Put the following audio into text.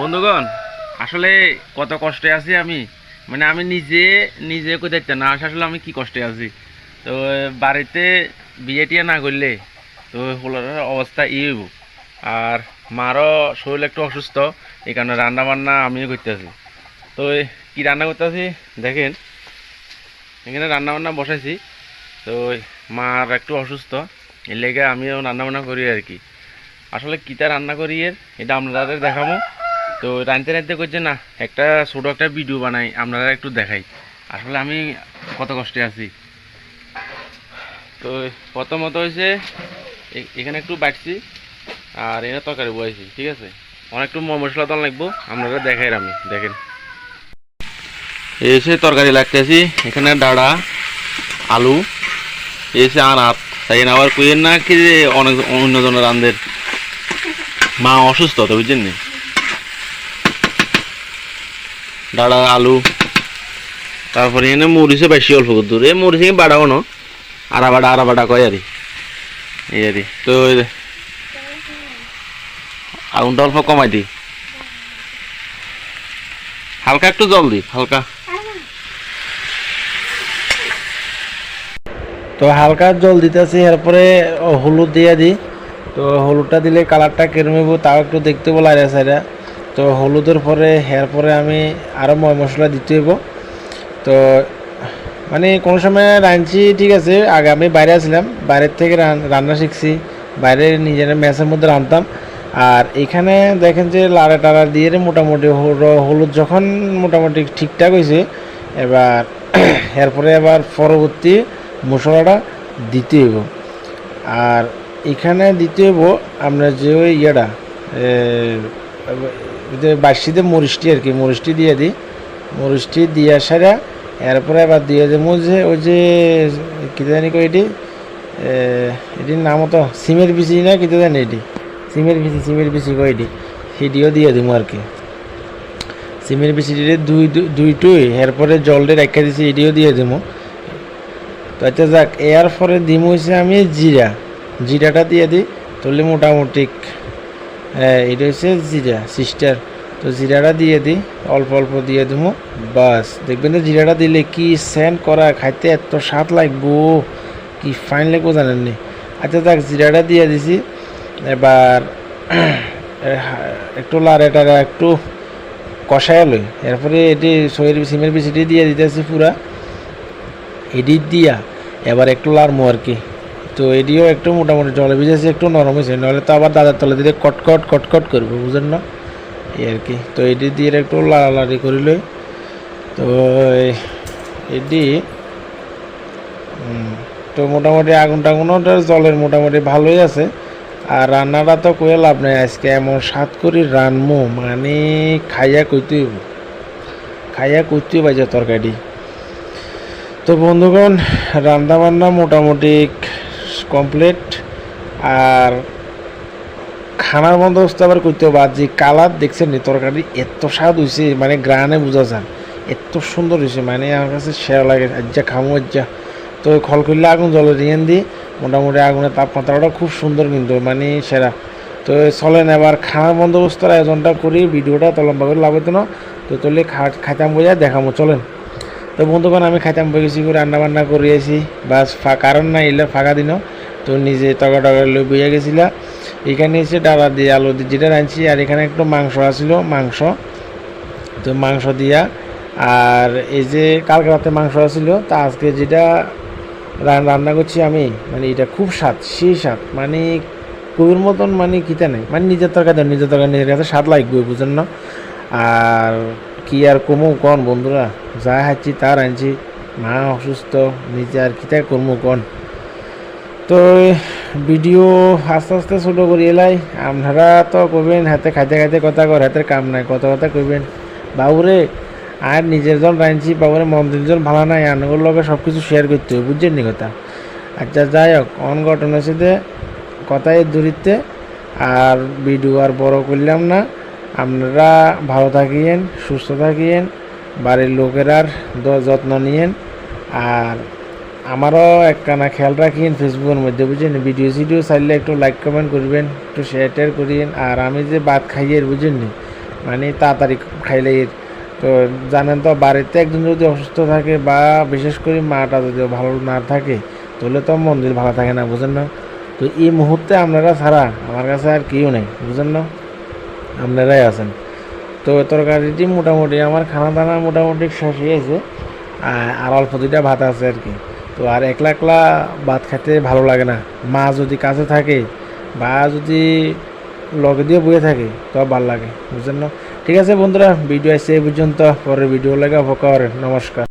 বন্ধুগণ, আসলে কত কষ্টে আছি আমি? মানে আমি নিজে নিজে কোথায় না আসলে আমি কি কষ্টে আছি? তো, বাড়িতে বিয়ে টিয়ে না করলে তো হলোর অবস্থা ই হইব। আর মারও শরীর একটু অসুস্থ, এই কারণে রান্না বান্না আমিও করতে আছি তো, কি রান্না করতে আছি দেখেন, এখানে রান্না বান্না বসাইছি। তো, মার একটু অসুস্থ, এর লেগে আমিও রান্না বান্না করি আর কি। আসলে কিতা রান্না করি এর, এটা আপনাদের দেখাবো। তো রাঁধতে রাঁধতে করছে না, একটা ছোটো একটা ভিডিও বানাই, আপনারা একটু দেখাই। আসলে আমি কত কষ্টে আছি। তো প্রথমত হয়েছে এখানে একটু বাটছি, আর এখানে তরকারি বয়েছি, ঠিক আছে? অনেক একটু মশলা তো লাগবো, আপনারা দেখাই আমি, দেখেন। এসে তরকারি লাগতেছি এখানে ডাড়া, আলু, এসে আর হাত তাই আবার কুইয়ের না কি অনেক অন্যজনের রান্ধের মা অসুস্থ, তো বুঝছেন নি? ডাড়া, আলু। তারপরে এখানে মরিচে বেশি অল্প দূরে মরিচে বাড়াও না। আড়া বাড়া আড়া বাড়া কয় আরি? এই আরি। তো আগুনটা অল্প কমাই দিই হালকা একটু জল দিই হালকা। তো হালকা জল দিতেছি, এরপরে হলুদ দিয়ে দিই তো হলুদটা দিলে কালারটা কেরমেব তাও একটু দেখতে বলে আরে সাইডা তো হলুদের পরে, হেয়ার এরপরে আমি আরও ময় মশলা দিতে হইব। তো মানে কোনো সময় রাঁধছি, ঠিক আছে, আগে আমি বাইরে আসলাম বাইরের থেকে রান- রান্না শিখছি, বাইরে নিজের মেসের মধ্যে রাঁধতাম। আর এখানে দেখেন যে লাড়া টাড়া দিয়ে মোটামুটি হল- হলুদ যখন মোটামুটি ঠিকঠাক হয়েছে এবার এরপরে আবার পরবর্তী মশলাটা দিতে হইব। আর এখানে দিতে হইব আমরা যে ওই ইয়েটা বাসিতে মরিচটি আর কি, মরিচটি দিয়ে দিই। মরিচটি দিয়ে সারা এরপরে আবার দিয়ে দেবো যে ওই যে কী জানি কই এটি? এটির নাম তো সিমের বিচি না কী জানি এটি? সিমের বিচি সিমের বিচি কই এটি? সেটিও দিয়ে দিব আর কি। সিমের বিচিটিতে দুই, দুই- দুইটুই এরপরে জলটা রেখে দিছি, এটিও দিয়ে দেবো। তো আচ্ছা যাক, এর পরে দিম হয়েছে আমি জিরা। জিরাটা দিয়ে দিই, তাহলে মোটামুটি এটা হচ্ছে জিরা সিস্টার তো জিরাটা দিয়ে দিই, অল্প অল্প দিয়ে দেবো, বাস। দেখবেন যে জিরাটা দিলে কি সেন্ট করা, খাইতে এত স্বাদ লাগবো কি ফাইন লাগবো জানেন নি। আচ্ছা যাক, জিরাটা দিয়ে দিছি। এবার একটু লারে টারে একটু কষায় লই। এরপরে এটি সয়ের সিমের বিচিটি দিয়ে দিতেছি পুরা। এডিট দিয়া, এবার একটু লাড়মো আর কি। তো এডিও একটু মোটামুটি জলে ভিজেছে একটু নরম হয়েছে। নাহলে তো আবার দাদার তলে দিলে কটকট কটকট করবে বুঝেন না? এই আর কি। তো এডি দিয়ে একটু লাড়ালাড়ি করিলই তো উম, তো মোটামুটি আগুন টাগুনও জলের মোটামুটি ভালোই আছে। আর রান্নাটা তো কয়ে লাভ নাই আজকে এমন সাত করি রানমো মানে খাইয়া কইতে খাইয়া কইতে বাজে তরকারি তো বন্ধুগণ রান্না বান্না মোটামুটি কমপ্লিট আর খানার বন্দোবস্ত আবার করতে যে কালার দেখছেন তরকারি, এত স্বাদ হয়েছে মানে গ্রানে বোঝা যান এত সুন্দর হয়েছে মানে আমার কাছে সেরা লাগে। আজ্জা খামো, আজ্জা। তো খল করলে আগুন জলে দিয়ে দিই মোটামুটি আগুনের তাপমাত্রাটা খুব সুন্দর কিন্তু মানে সেরা। তো চলেন এবার খানার বন্দোবস্তের আয়োজনটা করি, ভিডিওটা তো লম্বা করে লাভ হতো না। তো চলে খা খাইতাম বোঝা দেখামো, চলেন। তো বন্ধুগণ আমি খাইতাম বগেছি করে রান্না বান্না করিয়েছি বাস কারণ না এলে ফাঁকা দিনও তো নিজে টকা টকা লই বইয়া গেছিলা। এখানে এসে ডালা দিয়ে আলু দিয়ে যেটা রাঁধছি আর এখানে একটু মাংস আসছিল মাংস। তো মাংস দিয়া। আর এই যে কালকে রাতে মাংস আসছিল তা আজকে যেটা রান- রান্না করছি আমি মানে এটা খুব স্বাদ, সেই স্বাদ। মানে কবির মতন মানে কিতা নেই। মানে নিজের তরকারি নিজের তরকারি, নিজের কাছে স্বাদ লাগবে, বুঝেন না? আর কি আর কমু, কন বন্ধুরা? যা হাঁচছি তার আনছি মা অসুস্থ, নিজে আর কিতা করব কন? তো ভিডিও আস্তে আস্তে ছোটো করি এলাই। আপনারা তো কবেন হাতে খাইতে খাইতে কথা কর, হাতের কাম নাই, কথা কথা কইবেন। বাবুরে, আর নিজের জন রাঁধছি বাবুরে মন্দির জন ভালো নাই আনগুলোর লগে সব কিছু শেয়ার করতে হবে বুঝছেন নি কথা? আচ্ছা যাই হোক, অন ঘটনার সাথে কথাই দূরিতে আর ভিডিও আর বড় করলাম না। আপনারা ভালো থাকিয়েন, সুস্থ থাকিয়েন বাড়ির লোকেরার যত্ন নিয়েন। আর আমারও একখানা খেয়াল রাখিন ফেসবুকের মধ্যে বুঝেন ভিডিও সিডিও চাইলে একটু লাইক কমেন্ট করবেন, একটু শেয়ার টেয়ার করিয়েন। আর আমি যে ভাত খাইয়ে বুঝেন নি? মানে তাড়াতাড়ি খাইলে। তো জানেন তো, বাড়িতে একজন যদি অসুস্থ থাকে বা বিশেষ করে মাটা যদি ভালো না থাকে, তাহলে তো মন্দির ভালো থাকে না বুঝেন না? তো এই মুহূর্তে আপনারা ছাড়া আমার কাছে আর কেউ নেই বুঝেন না? আপনারাই আছেন। তো তরকারিটি মোটামুটি আমার খানা দানা মোটামুটি শেষ হয়ে গেছে। আর অল্প দুইটা ভাত আছে আর কি। তো আর একলা একলা ভাত খেতে ভালো লাগে না। মা যদি কাছে থাকে বা যদি লগে দিয়ে বয়ে থাকে, তো ভালো লাগে বুঝলেন না? ঠিক আছে বন্ধুরা, ভিডিও আসছে এই পর্যন্ত। পরের ভিডিও লাগে অপেক্ষা নমস্কার।